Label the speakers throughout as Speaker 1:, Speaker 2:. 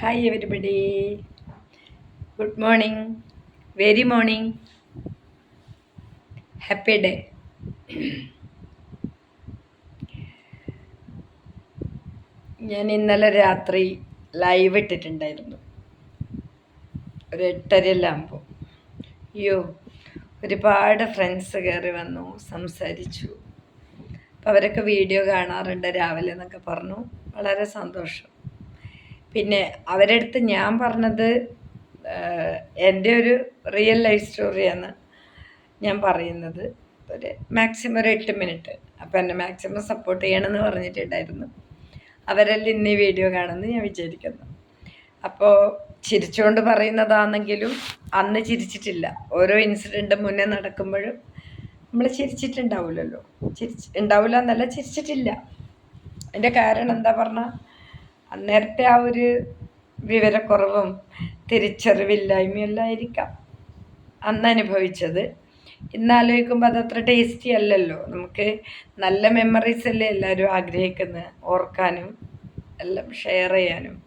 Speaker 1: Hi everybody good morning very morning happy day ഞാൻ ഇന്നലെ രാത്രി ലൈവ് ഇട്ടിട്ടുണ്ടായിരുന്നു. ഒരു എട്ടരയിലാകുമ്പോൾ അയ്യോ ഒരുപാട് ഫ്രണ്ട്സ് കയറി വന്നു സംസാരിച്ചു. അപ്പോൾ അവരൊക്കെ വീഡിയോ കാണാറുണ്ട് രാവിലെ എന്നൊക്കെ പറഞ്ഞു. വളരെ സന്തോഷം. പിന്നെ അവരുടെ അടുത്ത് ഞാൻ പറഞ്ഞത് എന്റെ ഒരു റിയൽ ലൈഫ് സ്റ്റോറിയാണ് ഞാൻ പറയുന്നത്. ഒരു മാക്സിമം ഒരു എട്ട് മിനിറ്റ് അപ്പോൾ എന്നെ മാക്സിമം സപ്പോർട്ട് ചെയ്യണമെന്ന് പറഞ്ഞിട്ടുണ്ടായിരുന്നു. അവരെല്ലാം ഇന്ന് വീഡിയോ കാണുമെന്ന് ഞാൻ വിചാരിക്കുന്നു. അപ്പോൾ ചിരിച്ചുകൊണ്ട് പറയുന്നതാണെങ്കിലും അന്ന് ചിരിച്ചിട്ടില്ല. ഓരോ ഇൻസിഡന്റ് മുന്നേ നടക്കുമ്പോഴും നമ്മൾ ചിരിച്ചിട്ടുണ്ടാവില്ലല്ലോ. ചിരിച്ച് ഉണ്ടാവില്ല എന്നല്ല ചിരിച്ചിട്ടില്ല. അതിന്റെ കാരണം എന്താ പറഞ്ഞാൽ അന്നേരത്തെ ആ ഒരു വിവരക്കുറവും തിരിച്ചറിവില്ലായ്മയും ആയിരിക്കാം അന്ന് അനുഭവിച്ചത് ഇന്നാലോചിക്കുമ്പോൾ അതത്ര ടേസ്റ്റി അല്ലല്ലോ. നമുക്ക് നല്ല മെമ്മറീസ് അല്ലേ എല്ലാവരും ആഗ്രഹിക്കുന്നത് ഓർക്കാനും എല്ലാം ഷെയർ ചെയ്യാനും.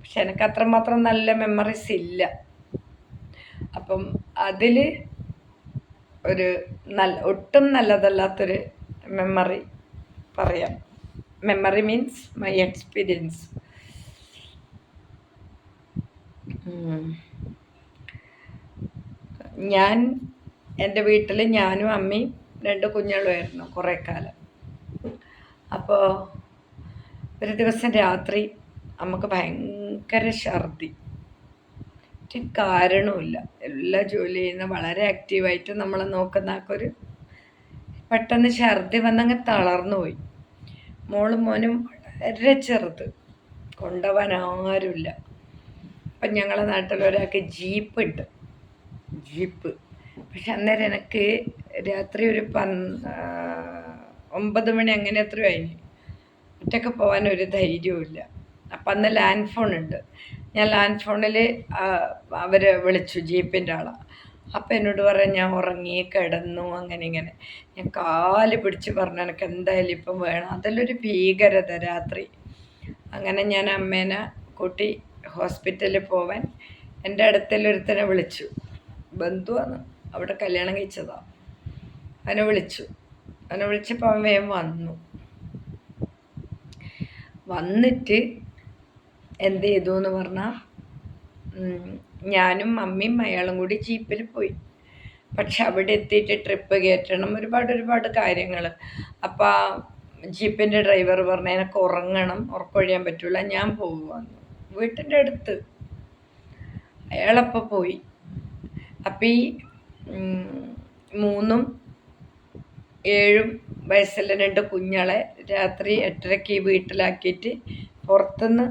Speaker 1: പക്ഷെ എനിക്ക് അത്രമാത്രം നല്ല മെമ്മറീസ് ഇല്ല. അപ്പം അതിൽ ഒരു നല്ല ഒട്ടും നല്ലതല്ലാത്തൊരു മെമ്മറി പറയാം. മെമ്മറി മീൻസ് മൈ എക്സ്പീരിയൻസ് ഞാൻ എന്റെ വീട്ടിൽ ഞാനും അമ്മയും രണ്ട് കുഞ്ഞുങ്ങളുമായിരുന്നു കുറേ കാലം അപ്പോൾ ഒരു ദിവസം രാത്രി നമുക്ക് ഭയങ്കര ഛർദി. ഒരു കാരണവുമില്ല. എല്ലാ ജോലി ചെയ്യുന്ന വളരെ ആക്റ്റീവായിട്ട് നമ്മളെ നോക്കുന്ന ഒരു പെട്ടെന്ന് ഛർദി വന്നങ്ങ് തളർന്നു പോയി. മോളും മോനും വളരെ ചെറുത്. കൊണ്ടുപോകാൻ ആരുമില്ല. അപ്പം ഞങ്ങളുടെ നാട്ടിൽ ഒരാൾക്ക് ജീപ്പ് ഉണ്ട്. ജീപ്പ്. പക്ഷെ അന്നേരം എനിക്ക് രാത്രി ഒരു പന്ത് ഒമ്പത് മണി അങ്ങനെ എത്രയോ കഴിഞ്ഞു ഒറ്റയ്ക്ക് പോകാൻ ഒരു ധൈര്യവുമില്ല അപ്പം അന്ന് ലാൻഡ് ഫോൺ ഉണ്ട്. ഞാൻ ലാൻഡ് ഫോണിൽ അവർ വിളിച്ചു ജീപ്പിന്റെ ആളാണ് അപ്പം എന്നോട് പറയാൻ ഞാൻ ഉറങ്ങി കിടന്നു അങ്ങനെ ഇങ്ങനെ. ഞാൻ കാൽ പിടിച്ച് പറഞ്ഞു എനിക്ക് എന്തായാലും ഇപ്പം വേണം. അതിലൊരു ഭീകരത രാത്രി. അങ്ങനെ ഞാൻ അമ്മേനെ കൂട്ടി ഹോസ്പിറ്റലിൽ പോവാൻ എന്റെ അടുത്തൊരുത്തനെ വിളിച്ചു. ബന്ധുവാണ്. അവിടെ കല്യാണം കഴിച്ചതാണ് അവനെ വിളിച്ചു. അവനെ വിളിച്ചപ്പോൾ അവൻ വേഗം വന്നു. വന്നിട്ട് എന്ത് ചെയ്തു എന്ന് പറഞ്ഞാൽ ഞാനും മമ്മിയും അയാളും കൂടി ജീപ്പിൽ പോയി. പക്ഷെ അവിടെ എത്തിയിട്ട് ട്രിപ്പ് കയറ്റണം. ഒരുപാട് ഒരുപാട് കാര്യങ്ങൾ അപ്പോൾ ജീപ്പിന്റെ ഡ്രൈവർ പറഞ്ഞു എനിക്ക് ഉറങ്ങണം. ഉറക്കൊഴിയാൻ പറ്റില്ല ഞാൻ പോകുവാന്ന് വീട്ടിന്റെ അടുത്ത് അയാളപ്പോൾ പോയി. അപ്പം ഈ മൂന്നും ഏഴും വയസ്സുള്ള രണ്ട് കുഞ്ഞളെ രാത്രി എട്ടരയ്ക്ക് വീട്ടിലാക്കിയിട്ട് പുറത്തുനിന്ന്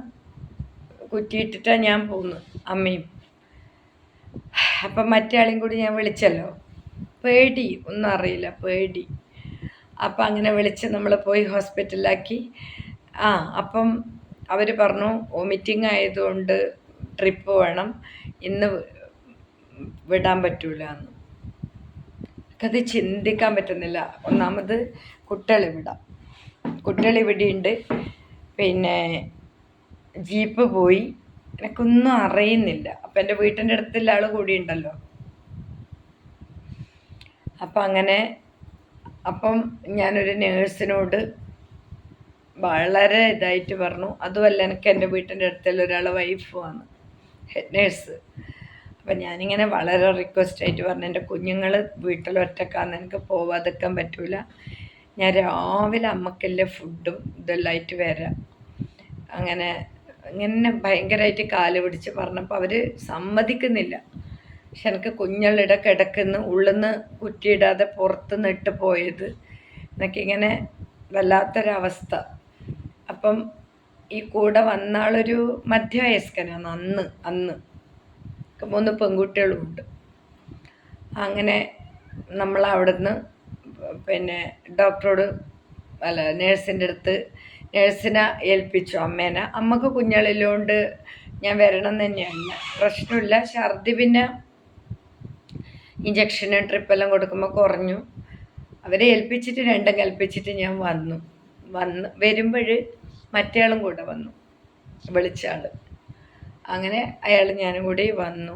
Speaker 1: കുറ്റിയിട്ടിട്ടാണ് ഞാൻ പോകുന്നത് അമ്മയും. അപ്പം മറ്റേ കൂടി ഞാൻ വിളിച്ചല്ലോ. പേടി ഒന്നും അറിയില്ല പേടി. അപ്പം അങ്ങനെ വിളിച്ച് നമ്മൾ പോയി ഹോസ്പിറ്റലിലാക്കി. ആ അപ്പം അവർ പറഞ്ഞു വോമിറ്റിംഗ് ആയതുകൊണ്ട് ട്രിപ്പ് വേണം. ഇന്ന് വിടാൻ പറ്റൂല എന്ന്. അത് ചിന്തിക്കാൻ പറ്റുന്നില്ല. ഒന്നാമത് കുട്ടികൾ വിടാം. കുട്ടികൾ ഇവിടെയുണ്ട്. പിന്നെ ജീപ്പ് പോയി. എനിക്കൊന്നും അറിയുന്നില്ല. അപ്പം എന്റെ വീട്ടിന്റെ അടുത്തുള്ള ആൾ കൂടി ഉണ്ടല്ലോ. അപ്പം അങ്ങനെ അപ്പം ഞാനൊരു നേഴ്സിനോട് വളരെ ഇതായിട്ട് പറഞ്ഞു. അതുമല്ല എനിക്ക് എന്റെ വീട്ടിന്റെ അടുത്തുള്ള ഒരാൾ വൈഫുമാണ് ഹെഡ് നേഴ്സ് അപ്പം ഞാനിങ്ങനെ വളരെ റിക്വസ്റ്റ് ആയിട്ട് പറഞ്ഞു. എന്റെ കുഞ്ഞുങ്ങൾ വീട്ടിൽ ഒറ്റക്കാന്ന് എനിക്ക് പോവാതിരിക്കാൻ പറ്റൂല. ഞാൻ രാവിലെ അമ്മക്കെല്ലാം ഫുഡും ഇതെല്ലാം ആയിട്ട് വരാം. അങ്ങനെ ഇങ്ങനെ ഭയങ്കരമായിട്ട് കാൽ പിടിച്ച് പറഞ്ഞപ്പോൾ അവർ സമ്മതിക്കുന്നില്ല. പക്ഷെ എനിക്ക് കുഞ്ഞുങ്ങളിട കിടക്കുന്ന ഉള്ളിൽ നിന്ന് കുറ്റിയിടാതെ പുറത്ത് നിട്ട് പോയത്. എനിക്കിങ്ങനെ വല്ലാത്തൊരവസ്ഥ. അപ്പം ഈ കൂടെ വന്നാളൊരു മധ്യവയസ്കനാണ് അന്ന് അന്ന്. മൂന്ന് പെൺകുട്ടികളുണ്ട് അങ്ങനെ നമ്മൾ അവിടുന്ന് പിന്നെ ഡോക്ടറോട് അല്ല നേഴ്സിന്റെ അടുത്ത് നേഴ്സിനെ ഏൽപ്പിച്ചു. അമ്മേനെ അമ്മയ്ക്ക് കുഞ്ഞളിലുകൊണ്ട് ഞാൻ വരണം തന്നെയാണ്. പ്രശ്നമില്ല. ഛർദി പിന്നെ ഇഞ്ചക്ഷനും ട്രിപ്പെല്ലാം കൊടുക്കുമ്പോൾ കുറഞ്ഞു. അവരെ ഏൽപ്പിച്ചിട്ട് രണ്ടും കൽപ്പിച്ചിട്ട് ഞാൻ വന്നു. വന്ന് വരുമ്പോൾ മറ്റേയാളും കൂടെ വന്നു. വിളിച്ച ആൾ അങ്ങനെ അയാൾ ഞാനും കൂടി വന്നു.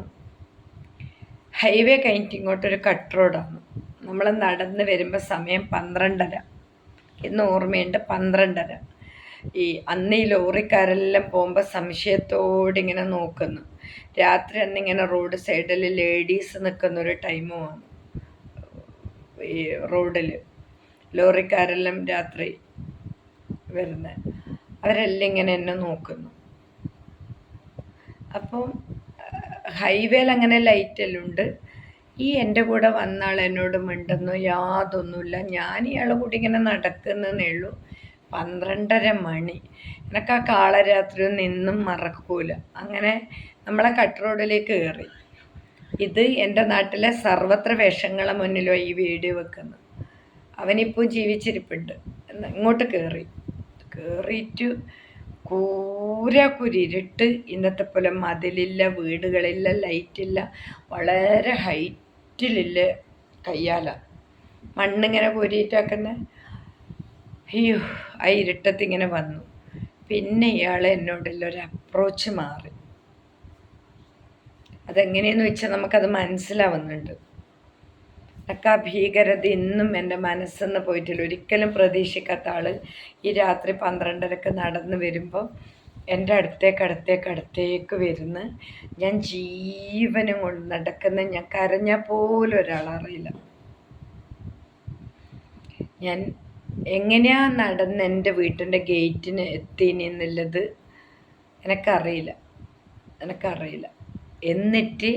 Speaker 1: ഹൈവേ കഴിഞ്ഞിട്ട് ഇങ്ങോട്ടൊരു കട്ട് റോഡാണ് നമ്മൾ നടന്ന് വരുമ്പോൾ സമയം പന്ത്രണ്ടര. ഇന്ന് ഓർമ്മയുണ്ട് പന്ത്രണ്ടര. ഈ അന്ന് ഈ ലോറിക്കാരെല്ലാം പോകുമ്പോൾ സംശയത്തോടെ ഇങ്ങനെ നോക്കുന്നു. രാത്രി അന്നിങ്ങനെ റോഡ് സൈഡിൽ ലേഡീസ് നിൽക്കുന്ന ഒരു ടൈമുമാണ് ഈ റോഡിൽ ലോറിക്കാരെല്ലാം രാത്രി വരുന്നത് അവരെല്ലാം ഇങ്ങനെ എന്നെ നോക്കുന്നു. അപ്പം ഹൈവേയിൽ അങ്ങനെ ലൈറ്റെല്ലാം ഉണ്ട്. ഈ എന്റെ കൂടെ വന്ന ആൾ എന്നോട് മിണ്ടുന്നു യാതൊന്നുമില്ല ഞാൻ ഇയാളെ കൂടി ഇങ്ങനെ നടക്കുന്നേ ഉള്ളൂ. പന്ത്രണ്ടര മണി. എനിക്ക് ആ കാളരാത്രി നിന്നും മറക്കൂല. അങ്ങനെ നമ്മളെ കട്ട് റോഡിലേക്ക് കയറി. ഇത് എന്റെ നാട്ടിലെ സർവത്ര വേഷങ്ങളെ മുന്നിലോ ഈ വീഡിയോ വെക്കുന്നത്. അവനിപ്പോൾ ജീവിച്ചിരിപ്പുണ്ട്. ഇങ്ങോട്ട് കയറി. കയറിയിട്ട് കൂര കുരിരിട്ട് ഇന്നത്തെ പോലെ മതിലില്ല വീടുകളില്ല ലൈറ്റില്ല വളരെ ഹൈറ്റിലില്ല കയ്യാല. മണ്ണിങ്ങനെ കോരിയിട്ടാക്കുന്ന. അയ്യോ ആ ഇരുട്ടത്ത് ഇങ്ങനെ വന്നു. പിന്നെ ഇയാൾ എന്നോടുള്ള ഒരു അപ്രോച്ച് മാറി. അതെങ്ങനെയെന്ന് വെച്ചാൽ നമുക്കത് മനസ്സിലാവുന്നുണ്ട്. ആ ഭീകരത ഇന്നും എന്റെ മനസ്സെന്ന് പോയിട്ടില്ല. ഒരിക്കലും പ്രതീക്ഷിക്കാത്ത ആൾ ഈ രാത്രി പന്ത്രണ്ടരക്ക് നടന്ന് വരുമ്പോൾ എന്റെ അടുത്തേക്ക് അടുത്തേക്ക് അടുത്തേക്ക് വരുന്ന് ഞാൻ ജീവനും കൊണ്ട് നടക്കുന്ന ഞാൻ കരഞ്ഞാൽ പോലും ഒരാളറിയില്ല ഞാൻ എങ്ങനെയാ നടന്ന് എന്റെ വീട്ടിന്റെ ഗേറ്റിന് എത്തീനി എന്നുള്ളത് എനിക്കറിയില്ല. എനിക്കറിയില്ല. എന്നിട്ട്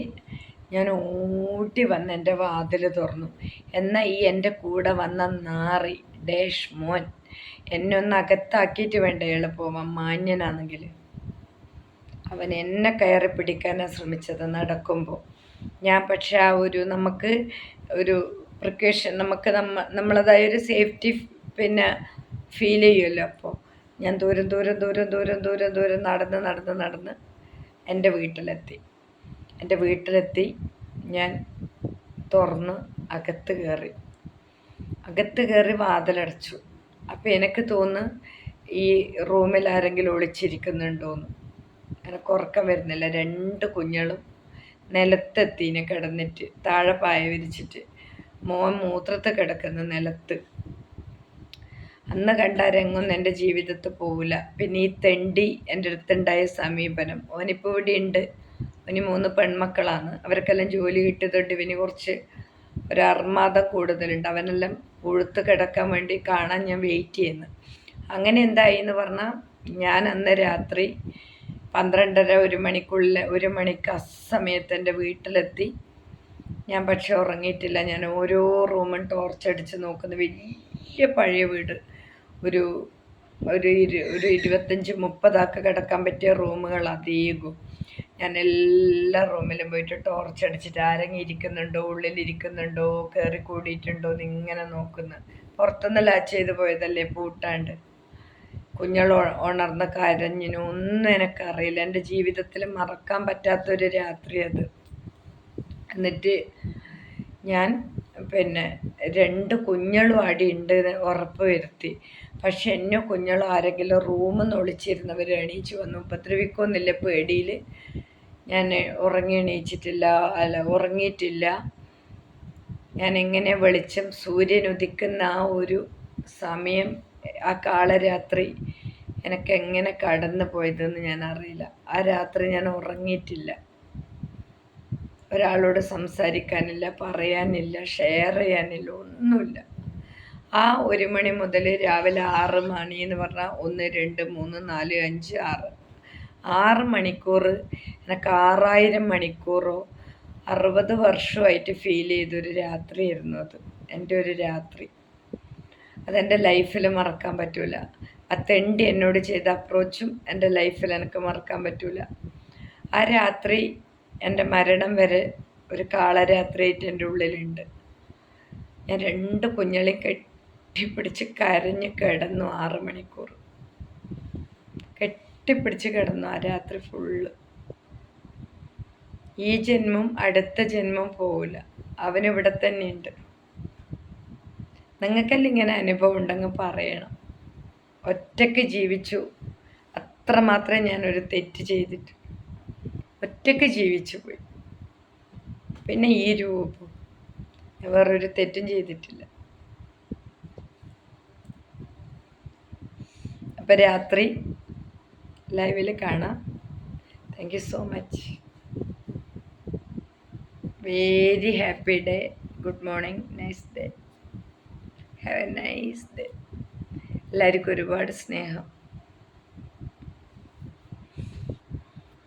Speaker 1: ഞാൻ ഓടി വന്ന് എന്റെ വാതിൽ തുറന്നു. എന്നാൽ ഈ എന്റെ കൂടെ വന്ന നാറി ഡേഷ് മോൻ എന്നെ ഒന്ന് അകത്താക്കിയിട്ട് വേണ്ട? എളുപ്പം പോവാൻ മാന്യനാണെങ്കിൽ അവൻ എന്നെ കയറി പിടിക്കാനാണ് ശ്രമിച്ചത് നടക്കുമ്പോൾ ഞാൻ പക്ഷെ ആ ഒരു നമുക്ക് ഒരു പ്രിക്കോഷൻ നമുക്ക് നമ്മ നമ്മളതായ ഒരു സേഫ്റ്റി പിന്നെ ഫീൽ ചെയ്യുമല്ലോ അപ്പോൾ ഞാൻ ദൂരം ദൂരം ദൂരം ദൂരം ദൂരം ദൂരം നടന്ന് നടന്ന് നടന്ന് എന്റെ വീട്ടിലെത്തി. എന്റെ വീട്ടിലെത്തി. ഞാൻ തുറന്ന് അകത്ത് കയറി. അകത്ത് കയറി വാതിലടച്ചു. അപ്പോൾ എനിക്ക് തോന്നുന്നു ഈ റൂമിൽ ആരെങ്കിലും ഒളിച്ചിരിക്കുന്നുണ്ടോന്ന്. എനിക്ക് ഉറക്കം വരുന്നില്ല. രണ്ട് കുഞ്ഞുങ്ങളും ഇനി കിടന്നിട്ട് താഴെ പായ വിരിച്ചിട്ട് മോൻ മൂത്രത്ത് കിടക്കുന്ന നിലത്ത്. അന്ന് കണ്ട രംഗൊന്നും എന്റെ ജീവിതത്തിൽ പോവില്ല. പിന്നെ ഈ തെണ്ടി എന്റെ അടുത്തുണ്ടായ സമീപനം. ഓനിപ്പോൾ ഇവിടെ ഉണ്ട് ഇനി മൂന്ന് പെൺമക്കളാണ്. അവർക്കെല്ലാം ജോലി കിട്ടിയതുകൊണ്ട് ഇവന് കുറച്ച് ഒരു അർമാദ കൂടുതലുണ്ട്. അവനെല്ലാം ഉഴുത്ത് കിടക്കാൻ വേണ്ടി കാണാൻ ഞാൻ വെയിറ്റ് ചെയ്യുന്നു. അങ്ങനെ എന്തായി എന്ന് പറഞ്ഞാൽ ഞാൻ അന്ന് രാത്രി പന്ത്രണ്ടര ഒരു മണിക്കുള്ളിൽ ഒരു മണിക്ക് അസമയത്ത് എന്റെ വീട്ടിലെത്തി. ഞാൻ പക്ഷെ ഉറങ്ങിയിട്ടില്ല. ഞാൻ ഓരോ റൂമും ടോർച്ചടിച്ച് നോക്കുന്ന. വലിയ പഴയ വീട്. ഒരു ഒരു ഇരു ഒരു ഇരുപത്തഞ്ച് മുപ്പതാക്ക് കിടക്കാൻ പറ്റിയ റൂമുകൾ അധികവും ഞാൻ എല്ലാ റൂമിലും പോയിട്ട് ടോർച്ച് അടിച്ചിട്ട് ആരെങ്കിലും ഇരിക്കുന്നുണ്ടോ ഉള്ളിൽ ഇരിക്കുന്നുണ്ടോ കയറി കൂടിയിട്ടുണ്ടോ എന്ന് ഇങ്ങനെ നോക്കുന്നു. പുറത്തുനിന്ന് ലാച്ച് ചെയ്ത് പോയതല്ലേ പൂട്ടാണ്ട്. കുഞ്ഞൾ ഉണർന്ന കരഞ്ഞിനു ഒന്നും എനിക്കറിയില്ല. എന്റെ ജീവിതത്തിൽ മറക്കാൻ പറ്റാത്തൊരു രാത്രി അത്. എന്നിട്ട് ഞാൻ പിന്നെ രണ്ട് കുഞ്ഞളും അടി ഉണ്ട് ഉറപ്പ് വരുത്തി. പക്ഷെ എന്നെ കുഞ്ഞളും ആരെങ്കിലും റൂമിൽ നിന്ന് ഒളിച്ചിരുന്നവർ എണീച്ച് വന്നു. ഉപദ്രവിക്കുമെന്നില്ല പേടിയിൽ ഞാൻ ഉറങ്ങി എണീച്ചിട്ടില്ല അല്ല ഉറങ്ങിയിട്ടില്ല. ഞാൻ എങ്ങനെ വെളിച്ചം സൂര്യൻ ഉദിക്കുന്ന ആ ഒരു സമയം ആ കാളരാത്രി എനിക്ക് എങ്ങനെ കടന്നു പോയതെന്ന് ഞാൻ അറിയില്ല ആ രാത്രി ഞാൻ ഉറങ്ങിയിട്ടില്ല. ഒരാളോട് സംസാരിക്കാനില്ല പറയാനില്ല ഷെയർ ചെയ്യാനില്ല ഒന്നുമില്ല. ആ ഒരു മണി മുതൽ രാവിലെ ആറ് മണി എന്ന് പറഞ്ഞാൽ ഒന്ന് രണ്ട് മൂന്ന് നാല് അഞ്ച് ആറ്. ആറ് മണിക്കൂർ എനിക്ക് ആറായിരം മണിക്കൂറോ അറുപത് വർഷമായിട്ട് ഫീൽ ചെയ്തൊരു രാത്രിയായിരുന്നു അത്. എന്റെ ഒരു രാത്രി. അതെന്റെ ലൈഫിൽ മറക്കാൻ പറ്റൂല. ആ തെണ്ടി എന്നോട് ചെയ്ത അപ്രോച്ചും എന്റെ ലൈഫിൽ എനിക്ക് മറക്കാൻ പറ്റൂല. ആ രാത്രി എന്റെ മരണം വരെ ഒരു കാളരാത്രിയായിട്ട് എന്റെ ഉള്ളിലുണ്ട്. ഞാൻ രണ്ട് കുഞ്ഞളി കെട്ടിപ്പിടിച്ച് കരഞ്ഞ് കിടന്നു ആറ് മണിക്കൂർ. കെട്ടിപ്പിടിച്ച് കിടന്നു ആ രാത്രി ഫുള്ള് ഈ ജന്മം അടുത്ത ജന്മം പോവില്ല. അവനിവിടെ തന്നെയുണ്ട്. നിങ്ങൾക്കല്ല ഇങ്ങനെ അനുഭവം ഉണ്ടെങ്കിൽ പറയണം. ഒറ്റയ്ക്ക് ജീവിച്ചു. അത്ര അത്രമാത്രം ഞാനൊരു തെറ്റ് ചെയ്തിട്ട്. ഒറ്റയ്ക്ക് ജീവിച്ചു പോയി. പിന്നെ ഈ രൂപം. വേറൊരു തെറ്റും ചെയ്തിട്ടില്ല. അപ്പം രാത്രി ലൈവിൽ കാണാം. Thank you so much very happy day good morning nice day have a nice day എല്ലാവർക്കും ഒരുപാട് സ്നേഹം.